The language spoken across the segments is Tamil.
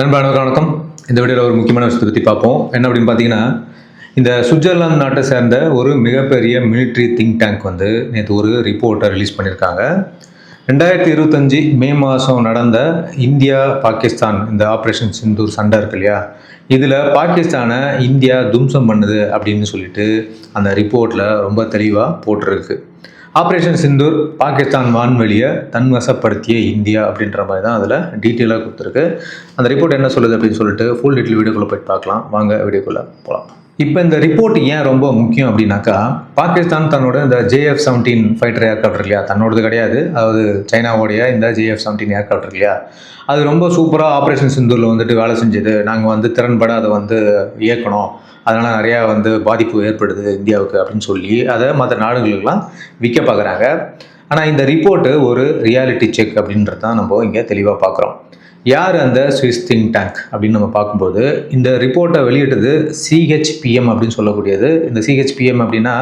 நண்பர்களுக்கு வணக்கம். இந்த வீடியோவில் ஒரு முக்கியமான விஷயத்தை பற்றி பார்ப்போம். என்ன அப்படின்னு பார்த்தீங்கன்னா இந்த சுவிட்சர்லாந்து நாட்டை சேர்ந்த ஒரு மிகப்பெரிய மிலிட்ரி திங்க் டேங்க் வந்து நேற்று ஒரு ரிப்போர்ட்டை ரிலீஸ் பண்ணியிருக்காங்க. ரெண்டாயிரத்தி இருபத்தஞ்சி மே மாதம் நடந்த இந்தியா பாகிஸ்தான் இந்த ஆப்ரேஷன் சிந்தூர் சண்டை இருக்கு இல்லையா? இதில் பாகிஸ்தானை இந்தியா தும்சம் பண்ணுது அப்படின்னு சொல்லிட்டு அந்த ரிப்போர்ட்டில் ரொம்ப தெளிவாக போட்டிருக்கு. ஆப்ரேஷன் சிந்தூர் பாகிஸ்தான் வான்வெளியை தன்வசப்படுத்திய இந்தியா அப்படின்ற மாதிரி தான் அதில் டீட்டெயிலாக கொடுத்துருக்கு. அந்த ரிப்போர்ட் என்ன சொல்லுது அப்படின்னு சொல்லிட்டு ஃபுல் டீட்டெயில் வீடியோக்குள்ளே போய் பார்க்கலாம். வாங்க வீடியோக்குள்ளே போகலாம். இப்போ இந்த ரிப்போர்ட் ஏன் ரொம்ப முக்கியம் அப்படின்னாக்கா பாகிஸ்தான் தன்னோட இந்த ஜேஎஃப் செவன்டீன் ஃபைட்டர் ஏர்க்ராஃப்ட் இல்லையா? தன்னோடது கிடையாது. அதாவது சைனாவோடைய இந்த ஜேஎஃப் செவன்டீன் ஏர்க்ராஃப்ட் இல்லையா? அது ரொம்ப சூப்பராக ஆப்ரேஷன் சிந்தூரில் வந்துட்டு வேலை செஞ்சது. நாங்கள் வந்து திறன்பட அதை வந்து இயக்கணும். அதனால் நிறையா வந்து பாதிப்பு ஏற்படுது இந்தியாவுக்கு அப்படின்னு சொல்லி அதை மற்ற நாடுகளுக்கெல்லாம் விற்க பார்க்குறாங்க. ஆனால் இந்த ரிப்போர்ட்டு ஒரு ரியாலிட்டி செக் அப்படின்றது தான் நம்ம இங்கே தெளிவாக பார்க்குறோம் யார் அந்த சுவிஸ் திங்க் டேங்க் அப்படின்னு நம்ம பார்க்கும்போது இந்த ரிப்போர்ட்டை வெளியிட்டது சிஹெச்பிஎம் அப்படின்னு சொல்லக்கூடியது. இந்த சிஹெச்பிஎம் அப்படின்னா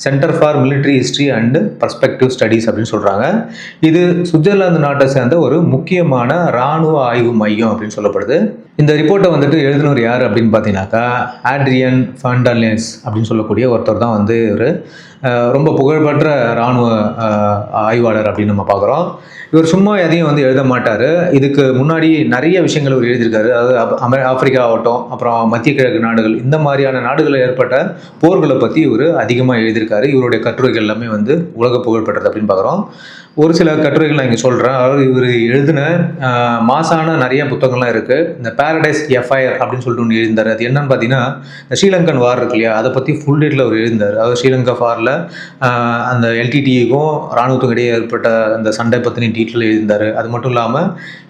centre for military history and perspective studies அப்படின்னு சொல்கிறாங்க இது சுவிட்சர்லாந்து நாட்டை சேர்ந்த ஒரு முக்கியமான இராணுவ ஆய்வு மையம் அப்படின்னு சொல்லப்படுது. இந்த ரிப்போர்ட்டை வந்துட்டு எழுதினவர் யார் அப்படின்னு பார்த்தீங்கன்னாக்கா ஆட்ரியன் ஃபண்டர்லேன்ஸ் அப்படின்னு சொல்லக்கூடிய ஒருத்தர் தான் வந்து ஒரு ரொம்ப புகழ்பெற்ற இராணுவ ஆய்வாளர் அப்படின்னு நம்ம பார்க்குறோம். இவர் சும்மா எதையும் வந்து எழுத மாட்டார். இதுக்கு முன்னாடி நிறைய விஷயங்கள் இவர் எழுதியிருக்காரு. அதாவது அமெ ஆப்பிரிக்கா ஆகட்டும் அப்புறம் மத்திய கிழக்கு நாடுகள் இந்த மாதிரியான நாடுகளில் ஏற்பட்ட போர்களை பற்றி இவர் அதிகமாக எழுதியிருக்காரு. இவருடைய கட்டுரைகள் எல்லாமே வந்து உலக புகழ்பெற்றது அப்படின்னு பார்க்குறோம். ஒரு சில கட்டுரைகள் நான் இங்கே சொல்கிறேன் அதாவது இவர் எழுதின மாசான நிறைய புத்தகங்கள்லாம் இருக்குது இந்த பேரடைஸ் எஃப்ஐஆர் அப்படின்னு சொல்லிட்டு ஒன்று எழுந்தார் அது என்னன்னு பார்த்தீங்கன்னா இந்த ஸ்ரீலங்கன் வார் இருக்கு இல்லையா? அதை பற்றி ஃபுல் டேட்டில் அவர் எழுந்தார் அதாவது ஸ்ரீலங்கா வாரில் அந்த எல்டிடிக்கும் இராணுவத்துக்கும் இடையே ஏற்பட்ட அந்த சண்டை பற்றின டீட்டெயில் எழுதியிருந்தார். அது மட்டும் இல்லாமல்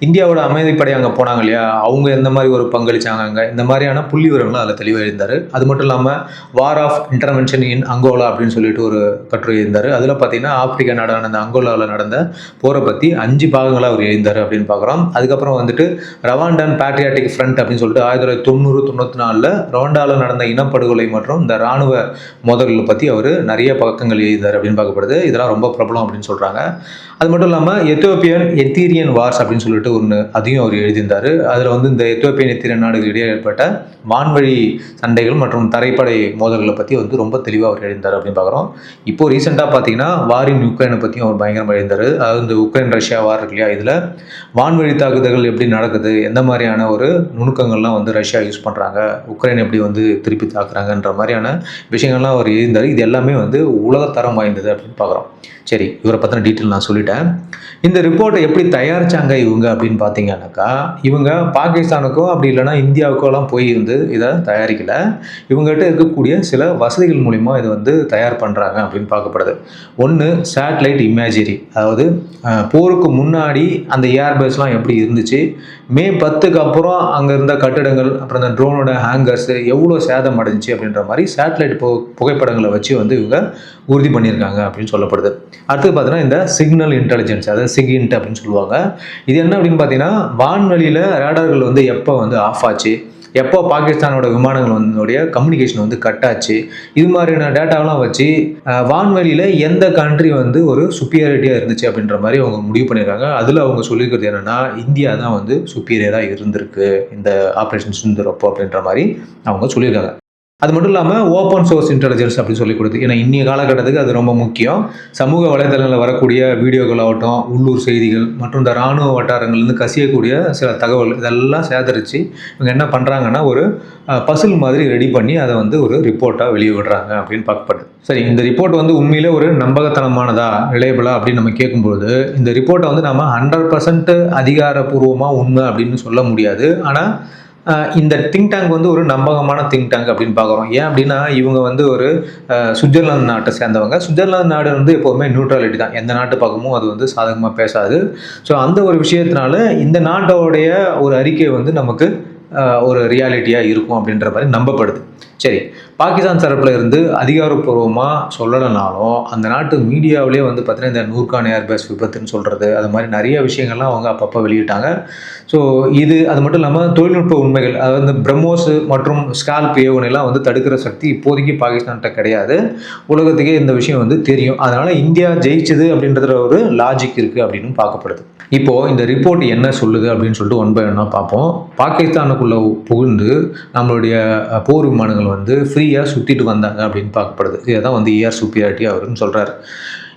இந்தியாவோட அமைதிப்படை அங்கே போனாங்க இல்லையா? அவங்க எந்த மாதிரி ஒரு பங்களிச்சாங்க அங்கே? இந்த மாதிரியான புள்ளி விவரங்களும் அதில் தெளிவாக எழுந்தார் அது மட்டும் இல்லாமல் war of intervention in Angola அப்படின்னு சொல்லிட்டு ஒரு கட்டுரை எழுந்தார் அதில் பார்த்தீங்கன்னா ஆப்பிரிக்கா நாடான அந்த அங்கோலாவில் நடந்த போரை பற்றி அஞ்சு பாகங்களாக அவர் எழுந்தார் அப்படின்னு பார்க்குறோம். அதுக்கப்புறம் வந்துட்டு ரவாண்டன் பேட்ரியாட்டிக் ஃப்ரண்ட் அப்படின்னு சொல்லிட்டு ஆயிரத்தி தொள்ளாயிரத்தி தொண்ணூறு தொண்ணூற்றி நாலில் ரவாண்டாவில் நடந்த இனப்படுகொலை மற்றும் இந்த இராணுவ மோதல்களை பற்றி அவர் நிறைய பக்கங்கள் எழுதினார் அப்படின்னு பார்க்கப்படுது. இதெல்லாம் ரொம்ப பிரபலம் அப்படின்னு சொல்கிறாங்க அது மட்டும் இல்லாமல் எத்தியோப்பியன் எத்தீரியன் வார்ஸ் அப்படின்னு சொல்லிட்டு ஒன்று அதையும் அவர் எழுதியிருந்தார். அதில் வந்து இந்த எத்தியோப்பியன் எத்தீரியன் நாடுகள் இடையே ஏற்பட்ட வான்வழி சண்டைகள் மற்றும் தரைப்படை மோதல்களை பற்றி வந்து ரொம்ப தெளிவாக அவர் எழுதியிருந்தார் அப்படின்னு பார்க்குறோம். இப்போ ரீசெண்டாக பார்த்தீங்கன்னா வாரின் யுக்ரைனை பற்றியும் அவர் பயங்கரமாக எழுந்தார் அதாவது இந்த உக்ரைன் ரஷ்யா வார் இருக்கு இல்லையா? இதில் வான்வழி தாக்குதல்கள் எப்படி நடக்குது? எந்த மாதிரியான ஒரு நுணுக்கங்கள்லாம் வந்து ரஷ்யா யூஸ் பண்ணுறாங்க உக்ரைன் எப்படி வந்து திருப்பி தாக்குறாங்கன்ற மாதிரியான விஷயங்கள்லாம் அவர் எழுந்தார் இது எல்லாமே வந்து உலகத்தரம் வாய்ந்தது அப்படின்னு பார்க்குறோம். சரி இவரை பற்றின டீட்டெயில் நான் சொல்லிட்டேன். இந்த ரிப்போர்ட்டை எப்படி தயாரித்தாங்க இவங்க அப்படின்னு பார்த்தீங்கன்னாக்கா இவங்க பாகிஸ்தானுக்கோ அப்படி இல்லைன்னா இந்தியாவுக்கோலாம் போய் வந்து இதை தயாரிக்கலை. இவங்ககிட்ட இருக்கக்கூடிய சில வசதிகள் மூலிமா இதை வந்து தயார் பண்ணுறாங்க அப்படின்னு பார்க்கப்படுது. ஒன்று சேட்டலைட் இமேஜரி அதாவது போருக்கு முன்னாடி அந்த ஏர்பேஸ்லாம் எப்படி இருந்துச்சு? மே பத்துக்கு அப்புறம் அங்கே இருந்த கட்டிடங்கள் அப்புறம் இந்த ட்ரோனோட ஹேங்கர்ஸு எவ்வளோ சேதம் அடைஞ்சிச்சு அப்படின்ற மாதிரி சேட்டலைட் பு புகைப்படங்களை வச்சு வந்து இவங்க உறுதி பண்ணியிருக்காங்க அப்படின்னு சொல்லப்படுது. அடுத்து பார்த்தீங்கன்னா இந்த சிக்னல் இன்டெலிஜென்ஸ் அதாவது சிகின்ட் அப்படின்னு சொல்லுவாங்க. இது என்ன அப்படின்னு பார்த்தீங்கன்னா வான்வெளியில் ரேடார்கள் வந்து எப்போ வந்து ஆஃப் ஆச்சு? எப்போ பாகிஸ்தானோட விமானங்கள் கம்யூனிகேஷன் வந்து கட் ஆச்சு. இது மாதிரியான டேட்டாவெலாம் வச்சு வான்வெளியில் எந்த கண்ட்ரி வந்து ஒரு சுப்பீரியாரிட்டியாக இருந்துச்சு அப்படின்ற மாதிரி அவங்க முடிவு பண்ணியிருக்காங்க. அதில் அவங்க சொல்லியிருக்கிறது என்னென்னா இந்தியா தான் வந்து சுப்பீரியராக இருந்திருக்கு. இந்த ஆப்ரேஷன் சுந்தரப்போ அப்படின்ற மாதிரி அவங்க சொல்லியிருக்காங்க. அது மட்டும் இல்லாமல் ஓப்பன் சோர்ஸ் இன்டெலிஜென்ஸ் அப்படின்னு சொல்லி கொடுத்து ஏன்னா இன்றைய காலகட்டத்துக்கு அது ரொம்ப முக்கியம். சமூக வலைதளங்களில் வரக்கூடிய வீடியோக்கள் ஆகட்டும் உள்ளூர் செய்திகள் மற்றும் இந்த இராணுவ வட்டாரங்கள்லேருந்து கசியக்கூடிய சில தகவல் இதெல்லாம் சேதரித்து இவங்க என்ன பண்ணுறாங்கன்னா ஒரு பசில் மாதிரி ரெடி பண்ணி அதை வந்து ஒரு ரிப்போர்ட்டாக வெளியே விடுறாங்க அப்படின்னு பார்க்கப்படுது. சரி இந்த ரிப்போர்ட் வந்து உண்மையிலே ஒரு நம்பகத்தனமானதா ரிலேபிளா அப்படின்னு நம்ம கேட்கும்போது இந்த ரிப்போர்ட்டை வந்து நம்ம ஹண்ட்ரட் பர்சன்ட் அதிகாரப்பூர்வமாக உண்மை அப்படின்னு சொல்ல முடியாது. ஆனால் இந்த திங்க் டேங்க் வந்து ஒரு நம்பகமான திங்க் டேங்க் அப்படின்னு பார்க்குறோம். ஏன் அப்படின்னா இவங்க வந்து ஒரு சுவிட்சர்லாந்து நாட்டை சேர்ந்தவங்க. சுவிட்சர்லாந்து நாடு வந்து எப்போவுமே நியூட்ரலிட்டி தான். எந்த நாட்டு பக்கமும் அது வந்து சாதகமாக பேசாது. ஸோ அந்த ஒரு விஷயத்தினால இந்த நாட்டோடைய ஒரு அறிக்கை வந்து நமக்கு ஒரு ரியாலிட்டியாக இருக்கும் அப்படின்ற மாதிரி நம்பப்படுது. சரி பாகிஸ்தான் தரப்புல இருந்து அதிகாரப்பூர்வமாக சொல்லலைனாலும் அந்த நாட்டு மீடியாவிலே வந்து பார்த்தீங்கன்னா இந்த நூர்கான் ஏர்பேஸ் விபத்துன்னு சொல்கிறது அது மாதிரி நிறைய விஷயங்கள்லாம் அவங்க அப்பப்போ வெளியிட்டாங்க. ஸோ இது அது மட்டும் இல்லாமல் தொழில்நுட்ப உண்மைகள் அதாவது பிரம்மோஸ் மற்றும் ஸ்கால்ப் ஏவுகணைலாம் வந்து தடுக்கிற சக்தி இப்போதைக்கு பாகிஸ்தான்கிட்ட கிடையாது. உலகத்துக்கே இந்த விஷயம் வந்து தெரியும். அதனால் இந்தியா ஜெயிச்சது அப்படின்றதுல ஒரு லாஜிக் இருக்குது அப்படின்னு பார்க்கப்படுது. இப்போது இந்த ரிப்போர்ட் என்ன சொல்லுது அப்படின்னு சொல்லிட்டு ஒன் பை ஒன்னாக பார்ப்போம். பாகிஸ்தானுக்குள்ளே புகுந்து நம்மளுடைய போர் விமானங்கள் வந்து ஃப்ரீயாக சுற்றிட்டு வந்தாங்க அப்படின்னு பார்க்கப்படுது. இதை தான் வந்து ஏஆர் சுப்பியாரிட்டி அவருன்னு சொல்கிறாரு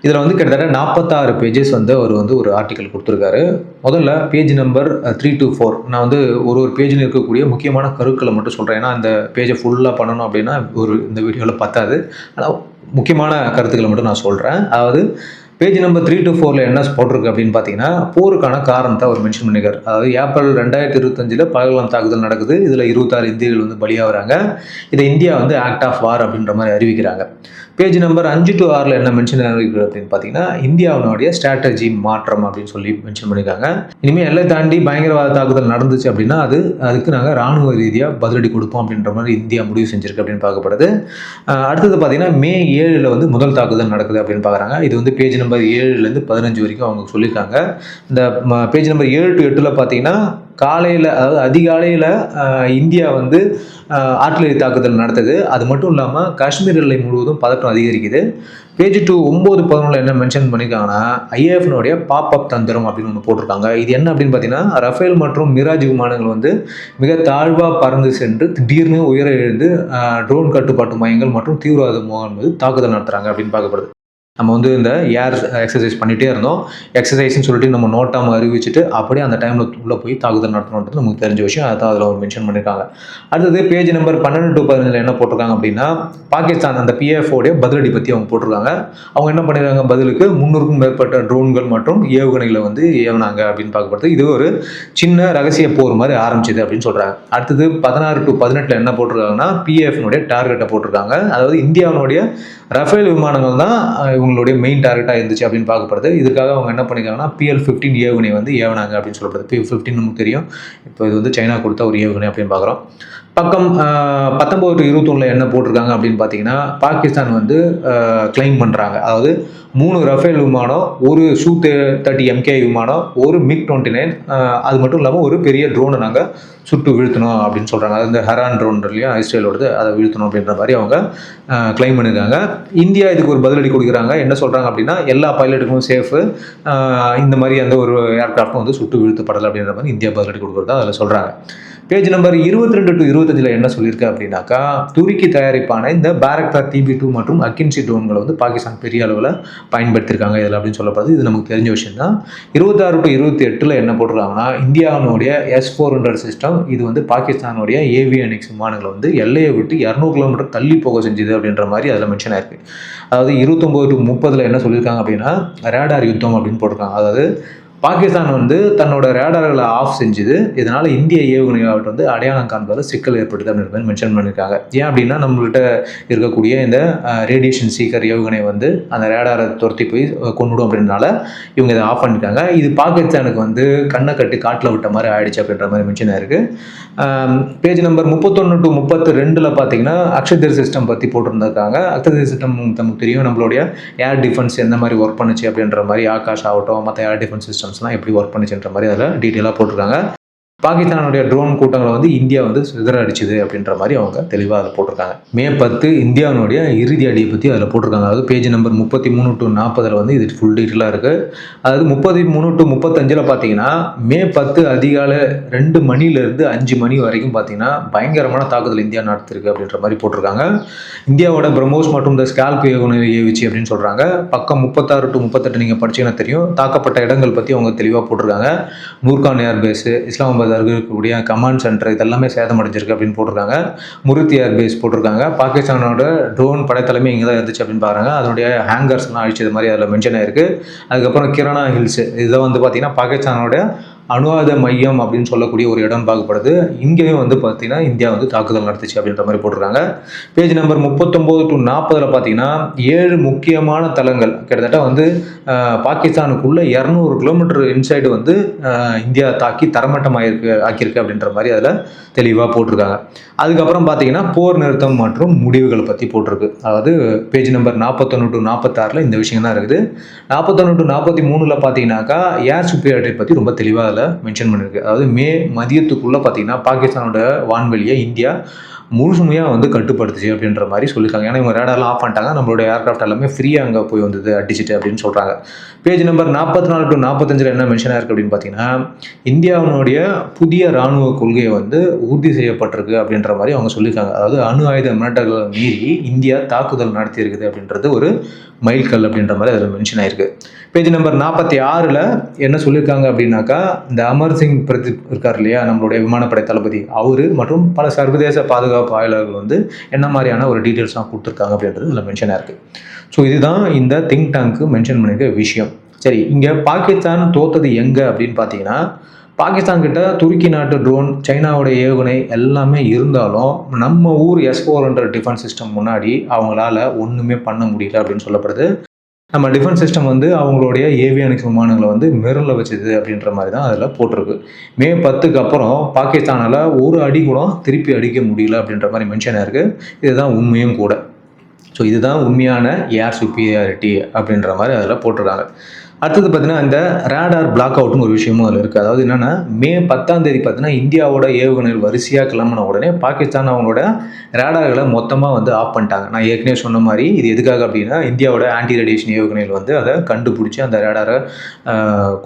இதில் வந்து கிட்டத்தட்ட நாற்பத்தாறு பேஜஸ் வந்து அவர் வந்து ஒரு ஆர்டிக்கல் கொடுத்துருக்காரு. முதல்ல page number three two four நான் வந்து ஒரு ஒரு பேஜில் இருக்கக்கூடிய முக்கியமான கருக்களை மட்டும் சொல்கிறேன் ஏன்னா இந்த பேஜை ஃபுல்லாக பண்ணணும் அப்படின்னா ஒரு இந்த வீடியோவில் பத்தாது. ஆனால் முக்கியமான கருத்துக்களை மட்டும் நான் சொல்கிறேன் அதாவது பேஜ் நம்பர் த்ரீ டு ஃபோரில் என்ன போட்டிருக்கு அப்படின்னு பார்த்தீங்கன்னா போருக்கான காரணத்தை அவர் மென்ஷன் பண்ணியிருக்காரு. அதாவது ஏப்ரல் ரெண்டாயிரத்தி இருபத்தஞ்சில் பகலாம் தாக்குதல் நடக்குது. இதில் இருபத்தாறு இந்தியர்கள் வந்து பலியாகிறாங்க. இதை இந்தியா வந்து ஆக்ட் ஆஃப் வார் அப்படின்ற மாதிரி அறிவிக்கிறாங்க. பேஜ் நம்பர் அஞ்சு டு ஆறில் என்ன மென்ஷன் இருக்குது அப்படின்னு பார்த்தீங்கன்னா இந்தியாவினுடைய ஸ்ட்ராட்டஜி மாற்றம் அப்படின்னு சொல்லி மென்ஷன் பண்ணியிருக்காங்க. இனிமேல் எல்லை தாண்டி பயங்கரவாத தாக்குதல் நடந்துச்சு அப்படின்னா அது அதுக்கு நாங்கள் ராணுவ ரீதியாக பதிலடி கொடுப்போம் அப்படின்ற மாதிரி இந்தியா முடிவு செஞ்சிருக்கு அப்படின்னு பார்க்கப்படுது. அடுத்தது பார்த்தீங்கன்னா மே ஏழில் வந்து முதல் தாக்குதல் நடக்குது அப்படின்னு பார்க்குறாங்க. இது வந்து பேஜ் நம்பர் ஏழுலேருந்து பதினஞ்சு வரைக்கும் அவங்க சொல்லியிருக்காங்க. இந்த பேஜ் நம்பர் ஏழு டு எட்டில் பார்த்தீங்கன்னா காலையில் அதாவது அதிகாலையில் இந்தியா வந்து ஆர்டிலரி தாக்குதல் நடத்துது. அது மட்டும் இல்லாமல் காஷ்மீர் எல்லை முழுவதும் பதட்டம் அதிகரிக்குது. பேஜ் டூ ஒம்பது பதினொன்றில் என்ன மென்ஷன் பண்ணியிருக்காங்கன்னா ஐஏஎஃப்னுடைய பாப் அப் தந்திரம் அப்படின்னு ஒன்று போட்டிருக்காங்க. இது என்ன அப்படின்னு பார்த்தீங்கன்னா ரஃபேல் மற்றும் மிராஜ் விமானங்கள் வந்து மிக தாழ்வாக பறந்து சென்று திடீர்னு உயர எழுந்து ட்ரோன் கட்டுப்பாட்டு மையங்கள் மற்றும் தீவிரவாத முகாம் மீது தாக்குதல் நடத்துகிறாங்க அப்படின்னு பார்க்கப்படுது. நம்ம வந்து இந்த ஏர் எக்ஸசைஸ் பண்ணிகிட்டே இருந்தோம். எக்ஸசைஸ்னு சொல்லிட்டு நம்ம நோட்டாமல் அறிவிச்சுட்டு அப்படியே அந்த டைமில் உள்ளே போய் தாக்குதல் நடத்தணுன்றது நமக்கு தெரிஞ்ச விஷயம். அதான் அதில் ஒரு மென்ஷன் பண்ணியிருக்காங்க அடுத்தது பேஜ் நம்பர் பன்னெண்டு டு பதினஞ்சில் என்ன போட்டிருக்காங்க அப்படின்னா பாகிஸ்தான் அந்த பிஎஃப்ஓடைய பதிலடி பற்றி அவங்க போட்டிருக்காங்க. அவங்க என்ன பண்ணியிருக்காங்க பதிலுக்கு முன்னூறுக்கும் மேற்பட்ட ட்ரோன்கள் மற்றும் ஏவுகணைகளை வந்து ஏவுனாங்க அப்படின்னு பார்க்கப்படுது. இது ஒரு சின்ன ரகசிய போர் மாதிரி ஆரம்பிச்சது அப்படின்னு சொல்கிறாங்க அடுத்தது பதினாறு டு பதினெட்டில் என்ன போட்டிருக்காங்கன்னா பிஎஃப்னுடைய டார்கெட்டை போட்டிருக்காங்க. அதாவது இந்தியாவினுடைய ரஃபேல் விமானங்கள் தான் இவங்களுடைய மெயின் டார்கெட்டாக இருந்துச்சு அப்படின்னு பார்க்கப்படுது. இதுக்காக அவங்க என்ன பண்ணியிருக்காங்கன்னா பிஎல் ஃபிஃப்டீன் ஏவுகணை வந்து ஏவுனாங்க அப்படின்னு சொல்லப்படுது. பி ஃபிஃப்டின் நமக்கு தெரியும். இப்போ இது வந்து சைனா கொடுத்த ஒரு ஏவுகணை அப்படின்னு பார்க்குறோம். பக்கம் பத்தொம்போது டு இருபத்தொன்னில் என்ன போட்டிருக்காங்க அப்படின்னு பார்த்தீங்கன்னா பாகிஸ்தான் வந்து கிளைம் பண்ணுறாங்க அதாவது மூணு ரஃபேல் விமானம் ஒரு ஷூ தேர்ட்டி எம்கே விமானம் ஒரு மிக் டுவெண்ட்டி நைன் அது மட்டும் இல்லாமல் ஒரு பெரிய ட்ரோனை நாங்கள் சுட்டு வீழ்த்தணும் அப்படின்னு சொல்கிறாங்க அது இந்த ஹரான் ட்ரோன் இல்லையா இஸ்ரேலோடது அதை வீழ்த்தணும் அப்படின்ற மாதிரி அவங்க கிளைம் பண்ணியிருக்காங்க. இந்தியா இதுக்கு ஒரு பதிலடி கொடுக்குறாங்க. என்ன சொல்கிறாங்க அப்படின்னா எல்லா பைலட்டுக்கும் சேஃபு இந்த மாதிரி அந்த ஒரு ஏர்க்ராஃப்ட்டும் வந்து சுட்டு வீழ்த்தப்படலை அப்படின்ற மாதிரி இந்தியா பதிலடி கொடுக்குறதா அதில் சொல்கிறாங்க பேஜ் நம்பர் இருபத்தி ரெண்டு டு இருபத்தஞ்சில் என்ன சொல்லியிருக்கு அப்படின்னாக்கா துருக்கி தயாரிப்பான இந்த பேரக்தா டிபி டூ மற்றும் அக்கின்சி ட்ரோன்களை வந்து பாகிஸ்தான் பெரிய அளவில் பயன்படுத்தியிருக்காங்க இதில் அப்படின்னு சொல்லப்படுது. இது நமக்கு தெரிஞ்ச விஷயம் தான் இருபத்தாறு டு இருபத்தி எட்டில் என்ன போட்டிருக்காங்கன்னா இந்தியாவினுடைய எஸ் ஃபோர் ஹண்ட்ரட் சிஸ்டம் இது வந்து பாகிஸ்தானுடைய ஏவியனிக்ஸ் விமானங்களை வந்து எல்லையை விட்டு இரநூறு கிலோமீட்டர் தள்ளி போக செஞ்சுது அப்படின்ற மாதிரி அதில் மென்ஷன் ஆயிருக்கு. அதாவது இருபத்தொம்போது டு முப்பதில் என்ன சொல்லியிருக்காங்க அப்படின்னா ரேடார் யுத்தம் அப்படின்னு போட்டிருக்காங்க. அதாவது பாகிஸ்தான் வந்து தன்னோட ரேடார்களை ஆஃப் செஞ்சுது. இதனால் இந்திய ஏவுகணையாவட்ட வந்து அடையாளம் காண்பதில் சிக்கல் ஏற்படுது அப்படின்ற மாதிரி மென்ஷன் பண்ணியிருக்காங்க. ஏன் அப்படின்னா நம்மள்கிட்ட இருக்கக்கூடிய இந்த ரேடியேஷன் சீக்கர் ஏவுகணை வந்து அந்த ரேடாரை துரத்தி போய் கொண்டுடும் அப்படின்றனால இவங்க இதை ஆஃப் பண்ணியிருக்காங்க. இது பாகிஸ்தானுக்கு வந்து கண்ணை கட்டி காட்டில் விட்ட மாதிரி ஆயிடுச்சு அப்படின்ற மாதிரி மென்ஷன் ஆயிருக்கு. பேஜ் நம்பர் முப்பத்தொன்று டு முப்பத்து ரெண்டில் பார்த்தீங்கன்னா அக்ஷதர் சிஸ்டம் பற்றி போட்டிருந்திருக்காங்க. அக்ஷதர் சிஸ்டம் நமக்கு தெரியும் நம்மளுடைய ஏர் டிஃபென்ஸ் எந்த மாதிரி ஒர்க் பண்ணுச்சு அப்படின்ற மாதிரி ஆகாஷ் ஆகட்டும் மற்ற ஏர் டிஃபென்ஸ் சிஸ்டம் சிஸ்டம்ஸ்லாம் எப்படி ஒர்க் பண்ணுச்சுன்ற மாதிரி அதில் டீட்டெயிலாக போட்டிருக்காங்க. பாகிஸ்தானுடைய ட்ரோன் கூட்டங்களை வந்து இந்தியா வந்து சிதற அடிச்சுது அப்படின்ற மாதிரி அவங்க தெளிவாக அதில் போட்டிருக்காங்க. மே பத்து இந்தியாவினுடைய இறுதி அடியை பற்றி அதில் போட்டிருக்காங்க. அதாவது பேஜ் நம்பர் முப்பத்தி மூணு டு நாற்பதில் வந்து இது ஃபுல் டீட்டெயிலாக இருக்குது அதாவது முப்பத்தி மூணு டு முப்பத்தஞ்சில் பார்த்தீங்கன்னா மே பத்து அதிகாலை ரெண்டு மணிலேருந்து அஞ்சு மணி வரைக்கும் பார்த்தீங்கன்னா பயங்கரமான தாக்குதல் இந்தியா நடத்திருக்கு அப்படின்ற மாதிரி போட்டிருக்காங்க. இந்தியாவோட பிரம்மோஸ் மற்றும் இந்த ஸ்கால்ப் ஏவுகணை ஏவிச்சு அப்படின்னு சொல்கிறாங்க பக்கம் முப்பத்தாறு டு முப்பத்தெட்டு நீங்கள் படிச்சீங்கன்னா தெரியும். தாக்கப்பட்ட இடங்கள் பற்றி அவங்க தெளிவாக போட்டிருக்காங்க. நூர்கான் ஏர்பேஸு இஸ்லாமாபாத் அருகே இருக்கக்கூடிய கமாண்ட் சென்டர் இதெல்லாமே சேதமடைஞ்சிருக்கு அப்படின்னு போட்டிருக்காங்க. முருத்தி ஏர்பேஸ் போட்டிருக்காங்க. பாகிஸ்தானோட ட்ரோன் படைத்தலைமை இங்கே தான் இருந்துச்சு அப்படின்னு பாருங்க. அதனுடைய ஹேங்கர்ஸ்லாம் அழிச்சது மாதிரி அதில் மென்ஷன் ஆயிருக்கு. அதுக்கப்புறம் கிரணா ஹில்ஸ் இதை வந்து பார்த்தீங்கன்னா பாகிஸ்தானோட அணு மையம் அப்படின்னு சொல்லக்கூடிய ஒரு இடம் பார்க்கப்படுது. இங்கேயும் வந்து பார்த்தீங்கன்னா இந்தியா வந்து தாக்குதல் நடத்துச்சு அப்படின்ற மாதிரி போட்டிருக்காங்க. பேஜ் நம்பர் முப்பத்தொம்போது டு நாற்பதில் பார்த்தீங்கன்னா ஏழு முக்கியமான தளங்கள் கிட்டத்தட்ட வந்து பாகிஸ்தானுக்குள்ளே இரநூறு கிலோமீட்டர் இன்சைடு வந்து இந்தியா தாக்கி தரமட்டமாயிருக்கு ஆக்கியிருக்கு அப்படின்ற மாதிரி அதில் தெளிவாக போட்டிருக்காங்க. அதுக்கப்புறம் பார்த்தீங்கன்னா போர் நிறுத்தம் மற்றும் முடிவுகள் பற்றி போட்டிருக்கு. அதாவது பேஜ் நம்பர் நாற்பத்தொன்று டு நாற்பத்தாறில் இந்த விஷயம் தான் இருக்குது. நாற்பத்தொன்று டு நாற்பத்தி மூணில் பார்த்தீங்கன்னாக்கா ஏர் சுப்பியாரிட்டி பற்றி ரொம்ப தெளிவாக அதில் மென்ஷன் பண்ணியிருக்கு அதாவது மே மதியத்துக்குள்ளே பார்த்தீங்கன்னா பாகிஸ்தானோட வான்வெளியை இந்தியா முழுமையாக வந்து கட்டுப்படுத்துச்சு அப்படின்ற மாதிரி சொல்லியிருக்காங்க. ஏன்னா இவங்க ரேடார்லாம் ஆஃப் பண்ணிட்டாங்க. நம்மளோட ஏர்க்ராஃப்ட் எல்லாமே ஃப்ரீயாக அங்கே போய் வந்தது அடிச்சிட்டு அப்படின்னு சொல்கிறாங்க பேஜ் நம்பர் நாற்பத்தி நாலு டு நாற்பத்தஞ்சில் என்ன மென்ஷன் ஆயிருக்கு அப்படின்னு பார்த்தீங்கன்னா இந்தியாவினுடைய புதிய இராணுவ கொள்கையை வந்து உறுதி செய்யப்பட்டிருக்கு அப்படின்ற மாதிரி அவங்க சொல்லியிருக்காங்க. அதாவது அணு ஆயுத மிரட்டல்களை மீறி இந்தியா தாக்குதல் நடத்தியிருக்குது அப்படின்றது ஒரு மைல்கல் அப்படின்ற மாதிரி அதில் மென்ஷன் ஆயிருக்கு. பேஜ் நம்பர் நாற்பத்தி ஆறில் என்ன சொல்லியிருக்காங்க அப்படின்னாக்கா இந்த அமர் சிங் பிரதீப் இருக்கார் இல்லையா நம்மளுடைய விமானப்படை தளபதி. அவர் மற்றும் பல சர்வதேச பாதுகாப்பு ஆய்வாளர்கள் வந்து என்ன மாதிரியான ஒரு டீட்டெயில்ஸ்லாம் கொடுத்துருக்காங்க அப்படின்றது இதில் மென்ஷன் ஆயிருக்கு ஸோ இதுதான் இந்த திங்க் டேங்க்கு மென்ஷன் பண்ணியிருக்க விஷயம். சரி இங்கே பாகிஸ்தான் தோத்தது எங்கே அப்படின்னு பார்த்தீங்கன்னா பாகிஸ்தான் கிட்ட துருக்கி நாட்டு ட்ரோன் சைனாவோட ஏவுகணை எல்லாமே இருந்தாலும் நம்ம ஊர் S four hundred defence system முன்னாடி அவங்களால ஒன்றுமே பண்ண முடியல அப்படின்னு சொல்லப்படுது. நம்ம டிஃபென்ஸ் சிஸ்டம் வந்து அவங்களுடைய ஏவியானிக்ஸ் விமானங்களை வந்து மிரரில் வச்சது அப்படின்ற மாதிரி தான் அதில் போட்டிருக்கு. மே பத்துக்கு அப்புறம் பாகிஸ்தானால் ஒரு அடி கூட திருப்பி அடிக்க முடியல அப்படின்ற மாதிரி மென்ஷன் ஆயிருக்கு. இதுதான் உண்மையும் கூட. ஸோ இதுதான் உண்மையான ஏர் சுப்பீரியாரிட்டி அப்படின்ற மாதிரி அதில் போட்டிருக்காங்க. அடுத்தது பார்த்தீங்கன்னா இந்த ரேடார் பிளாக் அவுட்னு ஒரு விஷயமும் அதில் இருக்குது அதாவது என்னென்னா மே பத்தாம் தேதி பார்த்தீங்கன்னா இந்தியாவோட ஏவுகணைகள் வரிசையாக கிளம்பின உடனே பாகிஸ்தான் அவங்களோட ரேடார்களை மொத்தமாக வந்து ஆஃப் பண்ணிட்டாங்க. நான் ஏற்கனவே சொன்ன மாதிரி இது எதுக்காக அப்படின்னா இந்தியாவோட ஆன்டி ரேடியேஷன் ஏவுகணைகள் வந்து அதை கண்டுபிடிச்சி அந்த ரேடாரை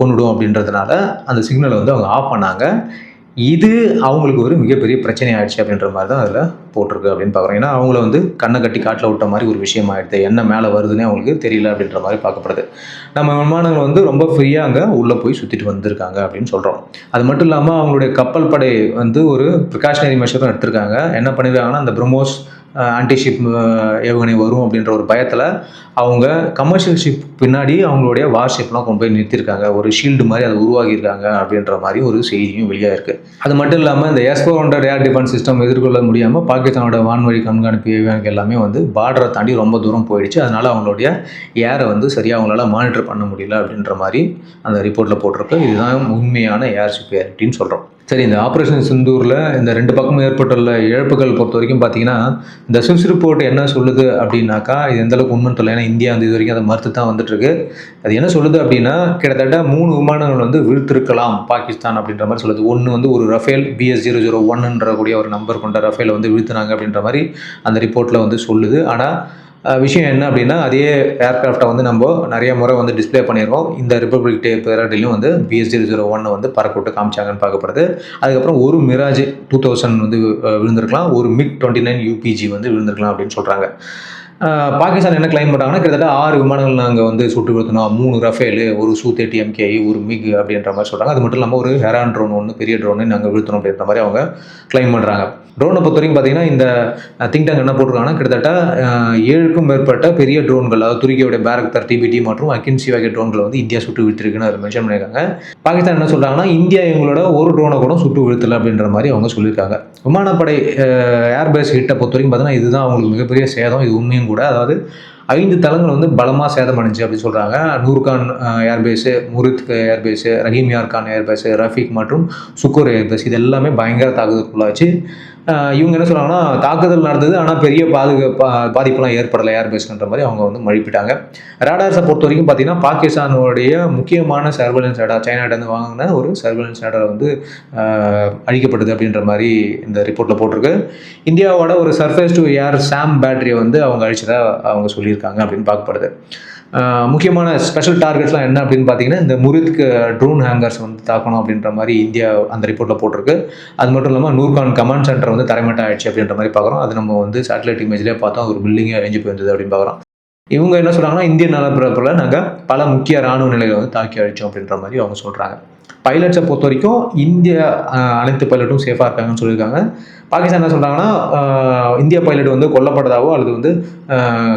கொண்டுடும் அப்படின்றதுனால அந்த சிக்னலை வந்து அவங்க ஆஃப் பண்ணாங்க. இது அவங்களுக்கு ஒரு மிகப்பெரிய பிரச்சனை ஆயிடுச்சு அப்படின்ற மாதிரி தான் அதில் போட்டிருக்கு அப்படின்னு பார்க்குறோம். ஏன்னா அவங்கள வந்து கண்ணை கட்டி காட்டில் விட்ட மாதிரி ஒரு விஷயம் ஆயிடுது. என்ன மேலே வருதுன்னே அவங்களுக்கு தெரியல அப்படின்ற மாதிரி பார்க்கப்படுது. நம்ம விமானங்கள் வந்து ரொம்ப ஃப்ரீயாக அங்கே உள்ளே போய் சுற்றிட்டு வந்திருக்காங்க அப்படின்னு சொல்கிறோம் அது மட்டும் இல்லாமல் அவங்களுடைய கப்பல் படை வந்து ஒரு ப்ரிகாஷனரி மெஷரும் எடுத்திருக்காங்க. என்ன பண்ணிருக்காங்கன்னா அந்த பிரம்மோஸ் ஆன்டிஷிப் ஏவுகணை வரும் அப்படின்ற ஒரு பயத்தில் அவங்க கமர்ஷியல் ஷிப் பின்னாடி அவங்களுடைய வார்ஷிப்லாம் கொண்டு போய் நிறுத்தியிருக்காங்க. ஒரு ஷீல்டு மாதிரி அதை உருவாகியிருக்காங்க அப்படின்ற மாதிரி ஒரு செய்தியும் வெளியாக இருக்குது அது மட்டும் இல்லாமல் இந்த S four hundred air defence system எதிர்கொள்ள முடியாமல் பாகிஸ்தானோட வான்வழி கண்காணிப்பு ஏவுகணைகள் எல்லாமே வந்து பார்டரை தாண்டி ரொம்ப தூரம் போயிடுச்சு. அதனால் அவங்களுடைய ஏரை வந்து சரியாக அவங்களால மானிட்டர் பண்ண முடியல அப்படின்ற மாதிரி அந்த ரிப்போர்ட்டில் போட்டிருக்கு. இதுதான் உண்மையான ஏர் சுப்பீரியாரிட்டின்னு சொல்கிறோம் சரி இந்த ஆப்ரேஷன் சிந்தூரில் இந்த ரெண்டு பக்கமும் ஏற்பட்டுள்ள இழப்புகள் பொறுத்த வரைக்கும் பார்த்தீங்கன்னா இந்த சுவிஸ் ரிப்போர்ட் என்ன சொல்லுது அப்படின்னாக்கா இது எந்த உண்மை உண்மைன்னு தெரியல. ஏன்னா இந்தியா வந்து இது வரைக்கும் அதை மறுத்து தான் வந்துட்டுருக்கு. அது என்ன சொல்லுது அப்படின்னா கிட்டத்தட்ட மூணு விமானங்கள் வந்து விழுத்திருக்கலாம் பாகிஸ்தான் அப்படின்ற மாதிரி சொல்லுது. ஒன்று வந்து ஒரு ரஃபேல் பிஎஸ் ஜீரோ ஜீரோ ஒன்னுன்ற கூடிய ஒரு நம்பர் கொண்ட ரஃபேல் வந்து வீழ்த்தினாங்க அப்படின்ற மாதிரி அந்த ரிப்போர்ட்டில் வந்து சொல்லுது. ஆனால் விஷயம் என்ன அப்படின்னா அதே ஏர்கிராஃப்டை வந்து நம்ம நிறைய முறை வந்து டிஸ்ப்ளே பண்ணியிருக்கோம். இந்த ரிப்பப்ளிக் டே பேராட்டிலையும் வந்து பிஎஸ் ஜீரோ ஜீரோ ஒன்னை வந்து பறக்கவிட்டு காமிச்சாங்கன்னு பார்க்கப்படுது. அதுக்கப்புறம் ஒரு மிராஜ் டூ தௌசண்ட் வந்து விழுந்திருக்கலாம். ஒரு மிக் டுவெண்ட்டி நைன் யூபிஜி வந்து விழுந்திருக்கலாம் அப்படின்னு சொல்கிறாங்க பாகிஸ்தான் என்ன கிளைம் பண்ணுறாங்கன்னா கிட்டத்தட்ட ஆறு விமானங்கள் நாங்கள் வந்து சுட்டு கொடுத்தோம் மூணு ரஃபேலு ஒரு சூ தேர்ட்டி எம்கேஐ ஒரு மிக் அப்படின்ற மாதிரி சொல்கிறாங்க அது மட்டும் இல்லாமல் ஒரு ஹெரான் ட்ரோன் ஒன்று பெரிய ட்ரோனு நாங்கள் வீழ்த்தணும் அப்படின்ற மாதிரி அவங்க கிளைம் பண்ணுறாங்க ட்ரோனை பொறுத்த வரைக்கும் பார்த்தீங்கன்னா இந்த திங்க் டேங்க் என்ன போட்டிருக்காங்கன்னா கிட்டத்தட்ட ஏழுக்கும் மேற்பட்ட பெரிய ட்ரோன்கள் அதாவது துருக்கியோடய பேரக் தர்ட்டி டிபிடி மற்றும் அக்கின்சி வகை ட்ரோன்களை வந்து இந்தியா சுட்டு வீழ்த்திருக்குன்னு அதில் மென்ஷன் பண்ணியிருக்காங்க. பாகிஸ்தான் என்ன சொல்கிறாங்கன்னா இந்தியா எங்களோட ஒரு ட்ரோனை கூட சுட்டு வீழ்த்தல அப்படின்ற மாதிரி அவங்க சொல்லியிருக்காங்க. விமானப்படை ஏர்பேஸ் ஹிட்டை பொறுத்த வரைக்கும் பார்த்தீங்கன்னா இதுதான் அவங்களுக்கு மிகப்பெரிய சேதம் இது உண்மையும் கூட. அதாவது ஐந்து தளங்கள் வந்து பலமாக சேதமடைஞ்சு அப்படின்னு சொல்கிறாங்க நூர்கான் ஏர்பேஸு முரித் ஏர்பேஸு ரஹீம் யார்கான் ஏர்பேஸு ரஃபீக் மற்றும் சுக்கூர் ஏர்பேஸ் இது எல்லாமே பயங்கர தாக்குதலுக்குள்ளாச்சு. இவங்க என்ன சொல்கிறாங்கன்னா தாக்குதல் நடந்தது ஆனால் பெரிய பாதுகா பா பாதிப்பெல்லாம் ஏற்படலை ஏர்பேஸ்ன்ற மாதிரி அவங்க வந்து மழிப்பிட்டாங்க ரேடார்ஸை பொறுத்த வரைக்கும் பார்த்தீங்கன்னா பாகிஸ்தானுடைய முக்கியமான சர்வலன்ஸ் ரேடார் சைனாட்டேருந்து வாங்கின ஒரு சர்வலன்ஸ் ரேடார் வந்து அழிக்கப்படுது அழிக்கப்பட்டது அப்படின்ற மாதிரி இந்த ரிப்போர்ட்டில் போட்டிருக்கு. இந்தியாவோட ஒரு சர்ஃபேஸ் டு ஏர் சாம் பேட்டரியை வந்து அவங்க அழிச்சதாக அவங்க சொல்லியிருக்காங்க. அப்படின்னு பார்க்கப்படுது. முக்கியமான ஸ்பெஷல் டார்கெட்ஸ்லாம் என்ன அப்படின்னு பார்த்தீங்கன்னா இந்த முரித்க்கு ட்ரோன் ஹேங்கர்ஸ் வந்து தாக்கணும் அப்படின்ற மாதிரி இந்தியா அந்த ரிப்போர்ட்டில் போட்டிருக்கு. அது மட்டும் இல்லாமல் நூர்கான் கமாண்ட் சென்டர் வந்து தரைமட்டம் ஆயிடுச்சு அப்படின்ற மாதிரி பார்க்குறோம். அது நம்ம வந்து சேட்டலைட் இமேஜ்லேயே பார்த்தோம் ஒரு பில்டிங்கே அழிஞ்சு போயிருந்தது அப்படின்னு பார்க்குறோம். இவங்க என்ன சொல்கிறாங்கன்னா இந்திய நிலப்பரப்பில் நாங்கள் பல முக்கிய ராணுவ நிலைகளை வந்து தாக்கி அழிச்சோம் அப்படின்ற மாதிரி அவங்க சொல்கிறாங்க பைலட்ஸை பொறுத்த வரைக்கும் இந்திய அனைத்து பைலட்டும் சேஃபாக இருக்காங்கன்னு சொல்லியிருக்காங்க. பாகிஸ்தான் என்ன சொல்கிறாங்கன்னா இந்திய பைலட் வந்து கொல்லப்பட்டதாகவோ அல்லது வந்து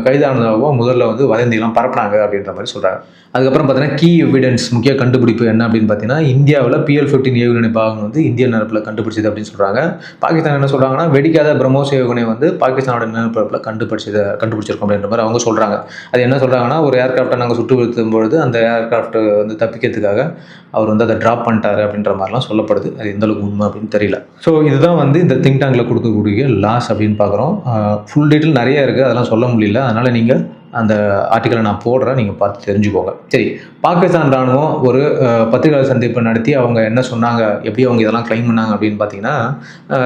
கைதானதாகவோ முதல்ல வந்து வதந்திகள்லாம் பரப்புனாங்க அப்படின்ற மாதிரி சொல்கிறாங்க அதுக்கப்புறம் பார்த்தீங்கன்னா கீ எவிடன்ஸ் முக்கிய கண்டுபிடிப்பு என்ன அப்படின்னு பார்த்தீங்கன்னா இந்தியாவில் பிஎல் ஃபிஃப்டின் ஏவுகணை பாகம் வந்து இந்திய நிரப்பில் கண்டுபிடிச்சது அப்படின்னு சொல்கிறாங்க பாகிஸ்தான் என்ன சொல்கிறாங்கன்னா வெடிக்காத பிரம்மோஸ் ஏவுகணை வந்து பாகிஸ்தானோட நிலப்பரப்பில் கண்டுபிடிச்சது கண்டுபிடிச்சிருக்கோம் அப்படின்ற மாதிரி அவங்க சொல்கிறாங்க அது என்ன சொல்கிறாங்கன்னா ஒரு ஏர்கிராஃப்டை நாங்கள் சுட்டு வீழ்த்தும் பொழுது அந்த ஏர்கிராஃப்ட் வந்து தப்பிக்கிறதுக்காக அவர் வந்து அதை ட்ரா ஸ்டாப் பண்ணிட்டாரு அப்படின்ற மாதிரிலாம் சொல்லப்படுது. அது எந்த அளவுக்கு உண்மை அப்படின்னு தெரியல. ஸோ இதுதான் வந்து இந்த திங்க் டேங்கில் கொடுக்கக்கூடிய லாஸ் அப்படின்னு பார்க்குறோம். ஃபுல் டீட்டெயில் நிறைய இருக்குது அதெல்லாம் சொல்ல முடியல. அதனால் நீங்கள் அந்த ஆர்டிக்கலை நான் போடுறேன். நீங்கள் பார்த்து தெரிஞ்சுக்கோங்க. சரி பாகிஸ்தான் ராணுவம் ஒரு அஹ், பத்திரிகையாளர் சந்திப்பு நடத்தி அவங்க என்ன சொன்னாங்க? எப்படி அவங்க இதெல்லாம் கிளைம் பண்ணாங்க அப்படின்னு பார்த்தீங்கன்னா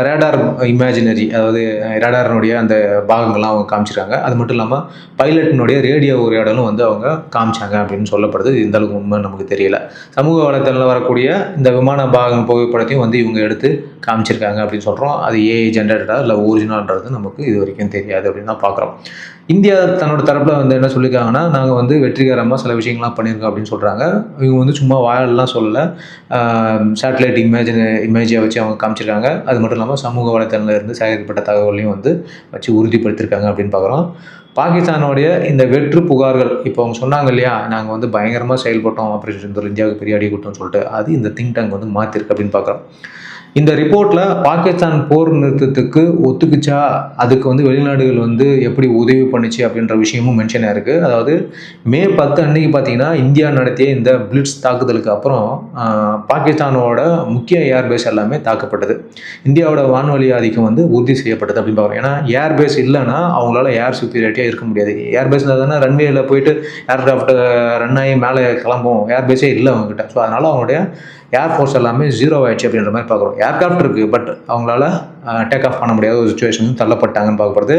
ரேடார் இமேஜினரி அதாவது ரேடாரினுடைய அந்த பாகங்கள்லாம் அவங்க காமிச்சிருக்காங்க. அது மட்டும் இல்லாமல் பைலட்டினுடைய ரேடியோ உரையாடலும் வந்து அவங்க காமிச்சாங்க அப்படின்னு சொல்லப்படுது. இந்த அளவுக்கு உண்மை நமக்கு தெரியல. சமூக வலைத்தளத்தில் வரக்கூடிய இந்த விமான பாகம் புகைப்படத்தையும் வந்து இவங்க எடுத்து காமிச்சிருக்காங்க அப்படின்னு சொல்கிறோம் அது ஏஐ ஜென்ரேட்டடாக இல்லை ஒரிஜினல்ன்றது நமக்கு இது வரைக்கும் தெரியாது அப்படின்னு தான் பார்க்குறோம். இந்தியா தன்னோட தரப்பில் வந்து என்ன சொல்லியிருக்காங்கன்னா நாங்கள் வந்து வெற்றிகரமாக சில விஷயங்கள்லாம் பண்ணியிருக்கோம் அப்படின்னு சொல்கிறாங்க இவங்க வந்து சும்மா வாயெல்லாம் சொல்லலை. சேட்டலைட் இமேஜ் இமேஜை வச்சு அவங்க காமிச்சிருக்காங்க. அது மட்டும் இல்லாமல் சமூக வலைத்தளத்தில் இருந்து சேகரிக்கப்பட்ட தகவலையும் வந்து வச்சு உறுதிப்படுத்தியிருக்காங்க அப்படின்னு பார்க்குறோம் பாகிஸ்தானுடைய இந்த வெற்று புகார்கள் இப்போ அவங்க சொன்னாங்க இல்லையா நாங்கள் வந்து பயங்கரமாக செயல்பட்டோம் ஆப்ரேஷன் சிந்தூர் இந்தியாவுக்கு பெரிய அடி கொடுத்தோம்னு சொல்லிட்டு அது இந்த திங்க் டேங்க் வந்து மாற்றிருக்கு அப்படின்னு பார்க்குறோம் இந்த ரிப்போர்ட்டில் பாகிஸ்தான் போர் நிறுத்தத்துக்கு ஒத்துக்குச்சா? அதுக்கு வந்து வெளிநாடுகள் வந்து எப்படி உதவி பண்ணுச்சு அப்படின்ற விஷயமும் மென்ஷன் ஆயிருக்கு அதாவது மே பத்து அன்னைக்கு பார்த்தீங்கன்னா இந்தியா நடத்திய இந்த பிளிட்ஸ் தாக்குதலுக்கு அப்புறம் பாகிஸ்தானோட முக்கிய ஏர்பேஸ் எல்லாமே தாக்கப்பட்டது. இந்தியாவோட வான்வழி ஆதிக்கம் வந்து உறுதி செய்யப்பட்டது அப்படின்னு பார்க்குறோம். ஏன்னா ஏர்பேஸ் இல்லைன்னா அவங்களால ஏர் சுப்பீரியாரிட்டியாக இருக்க முடியாது. ஏர்பேஸில் தானே ரன்வேல போயிட்டு ஏர்கிராஃப்ட் ரன் ஆகி மேலே கிளம்பும் ஏர்பேஸே இல்லை அவங்ககிட்ட. ஸோ அதனால் அவங்களுடைய ஏர்ஃபோர்ஸ் எல்லாமே ஜீரோ ஆயிடுச்சு அப்படின்ற மாதிரி பார்க்குறோம். ஏர்க்ராஃப்ட் இருக்குது பட் அவங்களால டேக் ஆஃப் பண்ண முடியாத ஒரு சுச்சுவேஷன் தள்ளப்பட்டாங்கன்னு பார்க்கப்படுது.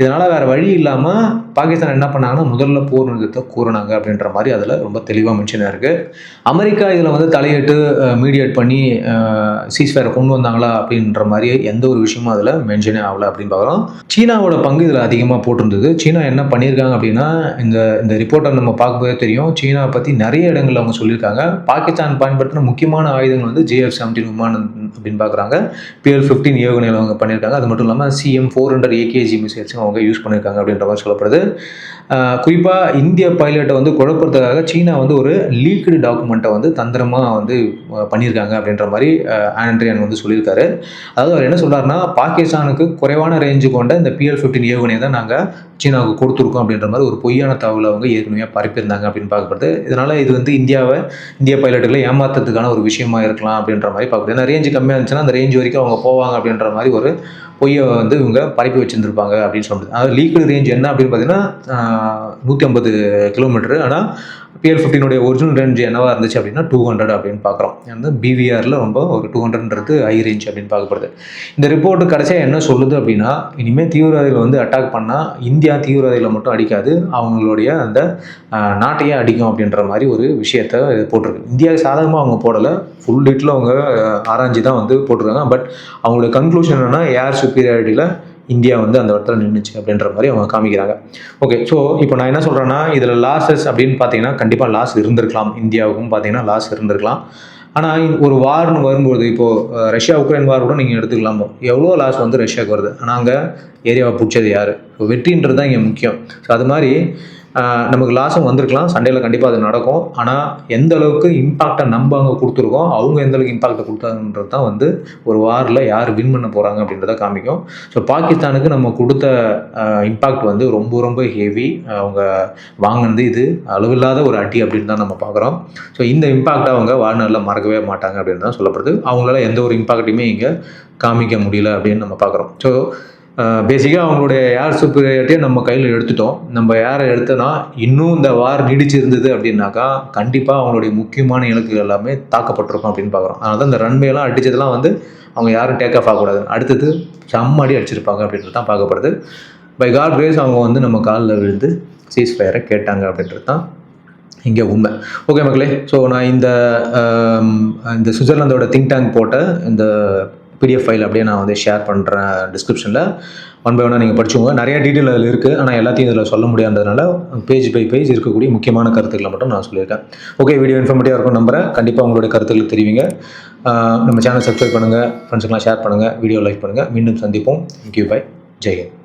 இதனால் வேறு வழி இல்லாமல் பாகிஸ்தான் என்ன பண்ணாங்கன்னா முதல்ல போர் நிறுத்தத்தை கூறினாங்க அப்படின்ற மாதிரி அதில் ரொம்ப தெளிவாக மென்ஷனாக இருக்குது அமெரிக்கா இதில் வந்து தலையிட்டு மீடியேட் பண்ணி சீஸ்ஃபயரை கொண்டு வந்தாங்களா அப்படின்ற மாதிரி எந்த ஒரு விஷயமும் அதில் மென்ஷனே ஆகல அப்படின்னு பார்க்குறோம். சீனாவோட பங்கு இதில் அதிகமாக போட்டிருந்தது. சீனா என்ன பண்ணியிருக்காங்க அப்படின்னா இந்த இந்த ரிப்போர்ட்டை நம்ம பார்க்கும்போதே தெரியும். சீனா பற்றி நிறைய இடங்கள்ல அவங்க சொல்லியிருக்காங்க. பாகிஸ்தான் பயன்படுத்தின முக்கிய முக்கியமான ஆயுதங்கள் வந்து ஜேஎஃப் செவன்டீன் விமானம் அப்படின்னு பார்க்குறாங்க. பிஎல் ஃபிஃப்டீன் ஏவுகணைகள் அவங்க பண்ணியிருக்காங்க. அது மட்டும் இல்லாமல் சிஎம் ஃபோர் ஹண்ட்ரட் ஏகேஜி மிசைல்ஸும் அவங்க யூஸ் பண்ணியிருக்காங்க அப்படின்ற மாதிரி சொல்லப்படுது. குறிப்பாக இந்திய பைலட்டை வந்து குழப்பறதுக்காக சீனா வந்து ஒரு லீக்டு டாக்குமெண்ட்டை வந்து தந்திரமாக வந்து பண்ணியிருக்காங்க அப்படின்ற மாதிரி ஆண்ட்ரியன் வந்து சொல்லியிருக்காரு. அதாவது அவர் என்ன சொல்கிறாருன்னா பாகிஸ்தானுக்கு குறைவான ரேஞ்சு கொண்ட இந்த பிஎல் ஃபிஃப்டின் ஏவுகணையை தான் நாங்கள் சீனாவுக்கு கொடுத்துருக்கோம் அப்படின்ற மாதிரி ஒரு பொய்யான தகவலை அவங்க ஏற்கனவே பரப்பியிருந்தாங்க அப்படின்னு பார்க்கப்படுது. இதனால் இது வந்து இந்தியாவை இந்திய பைலட்டுகளை ஏமாத்துறதுக்கான ஒரு விஷயமா இருக்கலாம் அப்படின்ற மாதிரி பார்க்கப்படுது. ஏன்னா ரேஞ்சு கம்மியாக இருந்துச்சுன்னா அந்த ரேஞ்ச் வரைக்கும் அவங்க போவாங்க அப்படின்ற மாதிரி ஒரு பொய்யை வந்து இவங்க பரப்பி வச்சுருந்துருப்பாங்க அப்படின்னு சொல்லுது அதாவது லீக்கல் ரேஞ்ச் என்ன அப்படின்னு பார்த்தீங்கன்னா நூற்றி ஐம்பது கிலோமீட்டரு ஆனால் பிஎல் ஃபிஃப்டினுடைய ஒரிஜினல் ரேஞ்ச் என்னவா இருந்துச்சு அப்படின்னா டூ ஹண்ட்ரட் அப்படின்னு பார்க்குறோம். வந்து பிவிஆரில் ரொம்ப ஒரு டூ ஹண்ட்ரட்ன்றது ஹை ரேஞ்ச் அப்படின்னு பார்க்கப்படுது. இந்த ரிப்போர்ட்டு கடைசியாக என்ன சொல்லுது அப்படின்னா இனிமேல் தீவிரவாதிகள் வந்து அட்டாக் பண்ணால் இந்தியா தீவிரவாதிகளை மட்டும் அடிக்காது அவங்களுடைய அந்த நாட்டையே அடிக்கும் அப்படின்ற மாதிரி ஒரு விஷயத்த போட்டிருக்கு. இந்தியாவுக்கு சாதகமாக அவங்க போடலை. ஃபுல் டீட்டில் அவங்க ஆராய்ஞ்சி ஆராய்ஞ்சு தான் வந்து போட்டிருக்காங்க. பட் அவங்களோட கன்க்ளூஷன் என்னென்னா ஏர் சுப்பீரியாரிட்டியில் இந்தியா வந்து அந்த இடத்துல நின்றுச்சு அப்படின்ற மாதிரி அவங்க காமிக்கிறாங்க. ஓகே ஸோ இப்போ நான் என்ன சொல்கிறேன்னா இதில் லாஸஸ் அப்படின்னு பார்த்தீங்கன்னா கண்டிப்பாக லாஸ் இருந்திருக்கலாம். இந்தியாவுக்கும் பார்த்தீங்கன்னா லாஸ் இருந்திருக்கலாம். ஆனால் ஒரு வார்னு வரும்போது இப்போது ரஷ்யா உக்ரைன் வார் கூட நீங்கள் எடுத்துக்கலாம். எவ்வளோ லாஸ் வந்து ரஷ்யாவுக்கு வருது? ஆனால் அங்கே ஏரியாவை பிடிச்சது யார்? ஸோ வெற்றின்றது தான் இங்கே முக்கியம். ஸோ அது மாதிரி நமக்கு லாஸும் வந்திருக்கலாம். சண்டையில் கண்டிப்பாக அது நடக்கும். ஆனால் எந்த அளவுக்கு இம்பாக்டை நம்ம அங்கே கொடுத்துருக்கோம் அவங்க எந்த அளவுக்கு இம்பாக்டை கொடுத்தாங்கன்றது தான் வந்து ஒரு வாரில் யார் வின் பண்ண போகிறாங்க அப்படின்றத காமிக்கும். ஸோ பாகிஸ்தானுக்கு நம்ம கொடுத்த இம்பாக்ட் வந்து ரொம்ப ரொம்ப ஹெவி அவங்க வாங்கினது இது அளவில்லாத ஒரு அடி அப்படின்னு தான் நம்ம பார்க்குறோம். ஸோ இந்த இம்பாக்டை அவங்க வாழ்நாளில் மறக்கவே மாட்டாங்க அப்படின்னு தான் சொல்லப்படுது. அவங்களால எந்த ஒரு இம்பாக்டையுமே இங்கே காமிக்க முடியல அப்படின்னு நம்ம பார்க்குறோம். ஸோ பேசிக்காக அவங்களுடைய ஏர் சுப்பீரியாரிட்டியை நம்ம கையில் எடுத்துட்டோம். நம்ம ஏரை எடுத்தோன்னா இன்னும் இந்த வார் நீடிச்சு இருந்தது அப்படின்னாக்கா கண்டிப்பாக அவங்களுடைய முக்கியமான இலக்குகள் எல்லாமே தாக்கப்பட்டிருக்கும் அப்படின்னு பார்க்குறோம். அதனால தான் இந்த ரன்வேலாம் அடித்ததெல்லாம் வந்து அவங்க யாரும் டேக் ஆஃப் ஆகக்கூடாது. அடுத்தது செம்ம அடி அடிச்சிருப்பாங்க அப்படின்றது தான் பார்க்கப்படுது. பை காட் கிரேஸ் அவங்க வந்து நம்ம காலில் விழுந்து சீஸ் ஃபயரை கேட்டாங்க அப்படின்றது தான் இங்கே உண்மை. ஓகே மக்களே ஸோ நான் இந்த இந்த சுவிட்சர்லாந்தோட திங்க் டேங்க் போட்ட இந்த பிடிஎஃப் ஃபைல் அப்படியே நான் வந்து ஷேர் பண்ணுறேன் டிஸ்கிரிப்ஷனில் ஒன் பை ஒன்னாக நீங்கள் படிச்சுக்கோங்க. நிறையா டீட்டெயில் அதில் இருக்குது ஆனால் எல்லாத்தையும் இதில் சொல்ல முடியாததுனால பேஜ் பை பேஜ் இருக்கக்கூடிய முக்கியமான கருத்துக்களை மட்டும் நான் சொல்லியிருக்கேன். ஓகே வீடியோ இன்ஃபர்மேட்டிவாக இருக்கும் நம்புறேன். கண்டிப்பாக உங்களுடைய கருத்துக்களை தெரிவிங்க. நம்ம சேனல் சப்ஸ்கிரைப் பண்ணுங்கள் ஃப்ரெண்ட்ஸுக்கெலாம் ஷேர் பண்ணுங்கள் வீடியோ லைக் பண்ணுங்கள் மீண்டும் சந்திப்போம். Thank you bye Jayan